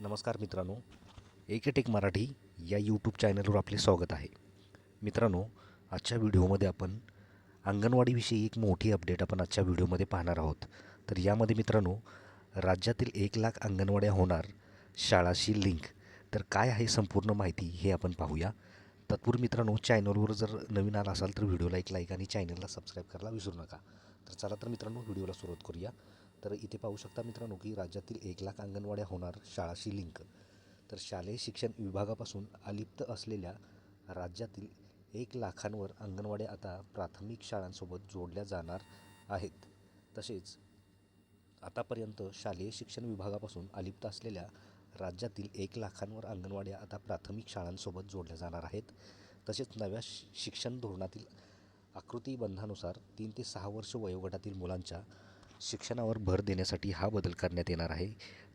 नमस्कार मित्रांनो एकेटेक मराठी या यूट्यूब चॅनलवर आपले स्वागत आहे. मित्रांनो आजच्या व्हिडिओमध्ये आपण अंगणवाडीविषयी एक मोठी अपडेट आपण आजच्या व्हिडिओमध्ये पाहणार आहोत. तर यामध्ये मित्रांनो राज्यातील एक लाख अंगणवाड्या होणार शाळाशी लिंक तर काय आहे संपूर्ण माहिती हे आपण पाहूया. तत्पूर्वी मित्रांनो चॅनलवर जर नवीन आला असाल तर व्हिडिओला एक लाईक आणि चॅनलला सबस्क्राईब करायला विसरू नका. तर चला तर मित्रांनो व्हिडिओला सुरुवात करूया. तर इथे पाहू शकता मित्रांनो की राज्यातील एक लाख अंगणवाड्या होणार शाळाशी लिंक तर शालेय शिक्षण विभागापासून अलिप्त असलेल्या राज्यातील एक लाखांवर अंगणवाड्या आता प्राथमिक शाळांसोबत जोडल्या जाणार आहेत. तसेच आतापर्यंत शालेय शिक्षण विभागापासून अलिप्त असलेल्या राज्यातील एक लाखांवर अंगणवाड्या आता प्राथमिक शाळांसोबत जोडल्या जाणार आहेत. तसेच नव्या शि शिक्षण धोरणातील आकृतीबंधानुसार तीन ते सहा वर्ष वयोगटातील मुलांच्या शिक्षणावर भर देण्यासाठी हा बदल करण्यात येणार आहे.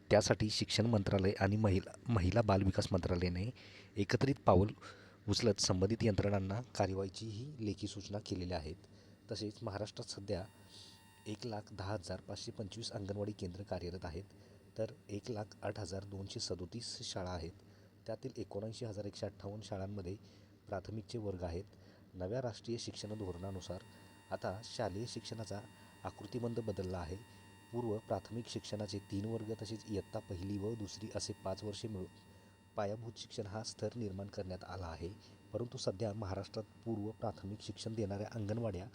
त्यासाठी शिक्षण मंत्रालय आणि महिला महिला बालविकास मंत्रालयाने एकत्रित पाऊल उचलत संबंधित यंत्रणांना कार्यवाहीचीही लेखी सूचना केलेल्या आहेत. तसेच महाराष्ट्रात सध्या एक लाख दहा हजार पाचशे पंचवीस अंगणवाडी केंद्र कार्यरत आहेत. तर एक लाख आठ हजार दोनशे सदोतीस शाळा आहेत. त्यातील एकोणऐंशी हजार एकशे अठ्ठावन्न शाळांमध्ये प्राथमिकचे वर्ग आहेत. नव्या राष्ट्रीय शिक्षण धोरणानुसार आता शालेय शिक्षणाचा आकृतिबंध बदलला आहे. पूर्व प्राथमिक शिक्षणाचे तीन वर्ग तसेच इयत्ता पहिली व दुसरी असे पाच वर्षे मिळून पायाभूत शिक्षण हा स्तर निर्माण करण्यात आला आहे. परंतु सध्या महाराष्ट्रात पूर्व प्राथमिक शिक्षण देणाऱ्या अंगणवाड्या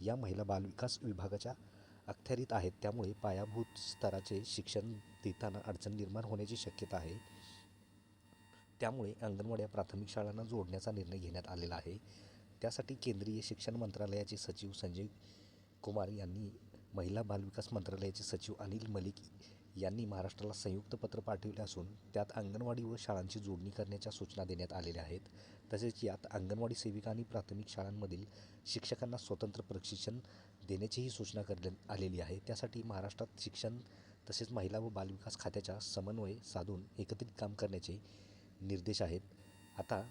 या महिला बालविकास विभागाच्या अखत्यारीत आहेत. त्यामुळे पायाभूत स्तराचे शिक्षण देताना अडचण निर्माण होण्याची शक्यता आहे. त्यामुळे अंगणवाड्या प्राथमिक शाळांना जोडण्याचा निर्णय घेण्यात आलेला आहे. त्यासाठी केंद्रीय शिक्षण मंत्रालयाचे सचिव संजय कुमार यांनी महिला बालविकास मंत्रालयाचे सचिव अनिल मलिक यांनी महाराष्ट्राला संयुक्त पत्र पाठविले असून त्यात अंगणवाडी व शाळांची जोडणी करण्याच्या सूचना देण्यात आलेल्या आहेत. तसेच यात अंगणवाडी सेविका आणि प्राथमिक शाळांमधील शिक्षकांना स्वतंत्र प्रशिक्षण देण्याचीही सूचना करण्यात आलेली आहे. त्यासाठी महाराष्ट्रात शिक्षण तसेच महिला व बालविकास खात्याच्या समन्वय साधून एकत्रित काम करण्याचे निर्देश आहेत. आता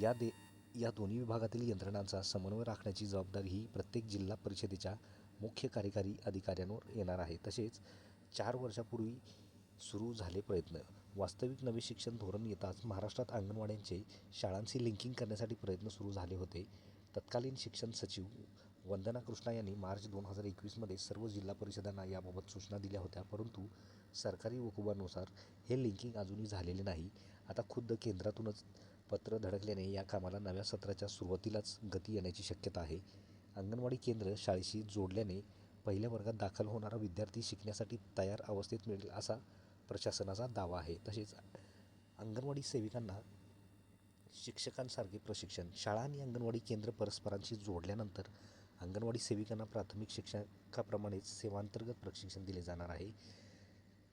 या दे या दोन्ही विभागातील यंत्रणांचा समन्वय राखण्याची जबाबदारी ही प्रत्येक जिल्हा परिषदेच्या मुख्य कार्यकारी अधिकाऱ्यांवर येणार आहे. तसेच चार वर्षापूर्वी सुरू झाले प्रयत्न. वास्तविक नवे शिक्षण धोरण येताच महाराष्ट्रात अंगणवाड्यांचे शाळांशी लिंकिंग करण्यासाठी प्रयत्न सुरू झाले होते. तत्कालीन शिक्षण सचिव वंदना कृष्णा यांनी मार्च दोन हजार एकवीसमध्ये सर्व जिल्हा परिषदांना याबाबत सूचना दिल्या होत्या. परंतु सरकारी वकुबानुसार हे लिंकिंग अजूनही झालेले नाही. आता खुद्द केंद्रातूनच पत्र धडकल्याने या कामाला नव्या सत्राच्या सुरुवातीलाच गती येण्याची शक्यता आहे. अंगणवाडी केंद्र शाळेशी जोडल्याने पहिल्या वर्गात दाखल होणारा विद्यार्थी शिकण्यासाठी तयार अवस्थेत मिळेल असा प्रशासनाचा दावा आहे. तसेच अंगणवाडी सेविकांना शिक्षकांसारखे प्रशिक्षण शाळा आणि अंगणवाडी केंद्र परस्परांशी जोडल्यानंतर अंगणवाडी सेविकांना प्राथमिक शिक्षकाप्रमाणेच सेवांतर्गत प्रशिक्षण दिले जाणार आहे.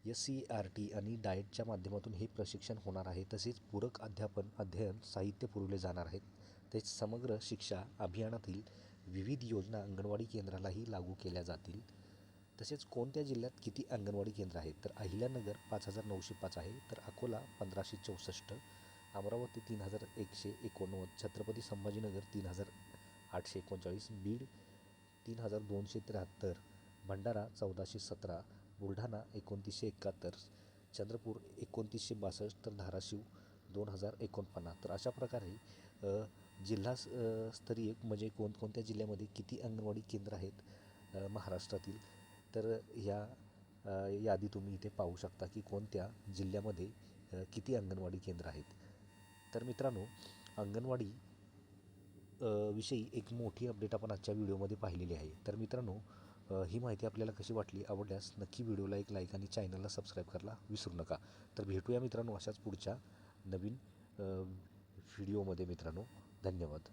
एस सी आर टी आणि डाएटच्या माध्यमातून हे प्रशिक्षण होणार आहे. तसेच पूरक अध्यापन अध्ययन साहित्य पुरवले जाणार आहेत. तसेच समग्र शिक्षा अभियानातील विविध योजना अंगणवाडी केंद्रालाही लागू केल्या जातील. तसेच कोणत्या जिल्ह्यात किती अंगणवाडी केंद्र आहेत? तर अहिल्यानगर पाच हजार नऊशे पाच आहे. तर अकोला पंधराशे चौसष्ट. अमरावती तीन हजार एकशे एकोणनव्वद. छत्रपती संभाजीनगर तीन हजार आठशे एकोणचाळीस. बीड तीन हजार दोनशे त्र्याहत्तर. भंडारा चौदाशे सतरा. बुलढाणा एकोणतीसशे एकाहत्तर चंद्रपूर एकोणतीसशे बासष्ट तर धाराशिव दोन हजार एकोणपन्नास. तर अशा प्रकारे जिल्हा स- स्तरीय म्हणजे कोणकोणत्या जिल्ह्यामध्ये किती अंगणवाडी केंद्र आहेत महाराष्ट्रातील? तर ह्या यादी तुम्ही इथे पाहू शकता की कोणत्या जिल्ह्यामध्ये किती अंगणवाडी केंद्र आहेत. तर मित्रांनो अंगणवाडी विषयी एक मोठी अपडेट आपण आजच्या व्हिडिओमध्ये पाहिलेली आहे. तर मित्रांनो ही माहिती आपल्याला कशी वाटली आवडल्यास नक्की व्हिडिओला एक लाईक आणि चॅनलला सबस्क्राईब करायला विसरू नका. तर भेटूया मित्रांनो अशाच पुढच्या नवीन व्हिडिओमध्ये मित्रांनो. धन्यवाद.